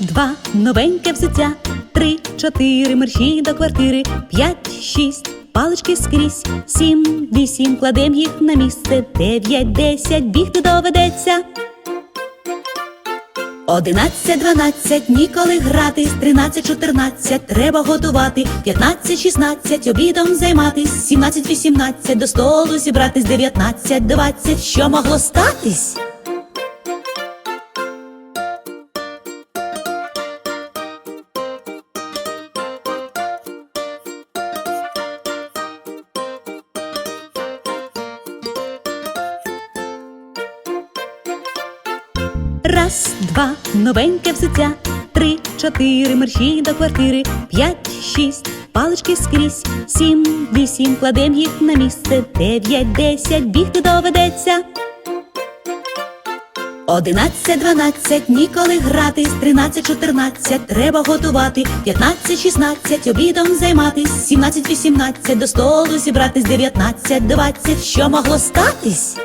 два, новеньке взуття. Три, чотири, мерщі до квартири. П'ять, шість, палички скрізь. Сім, вісім, кладем їх на місце. Дев'ять, десять, бігти доведеться. Одинадцять, дванадцять, ніколи гратись, тринадцять, чотирнадцять, треба готувати, п'ятнадцять, шістнадцять, обідом займатись, сімнадцять, вісімнадцять, до столу зібратись, дев'ятнадцять, двадцять, що могло статись? Раз, два, новеньке взуття. Три, чотири, мерщі до квартири. П'ять, шість, палички скрізь. Сім, вісім, кладем їх на місце. Дев'ять, десять, бігти доведеться. Одинадцять, дванадцять, ніколи гратись, тринадцять, чотирнадцять, треба готувати, п'ятнадцять, шістнадцять, обідом займатись, сімнадцять, вісімнадцять, до столу зібратись, дев'ятнадцять, двадцять, що могло статись?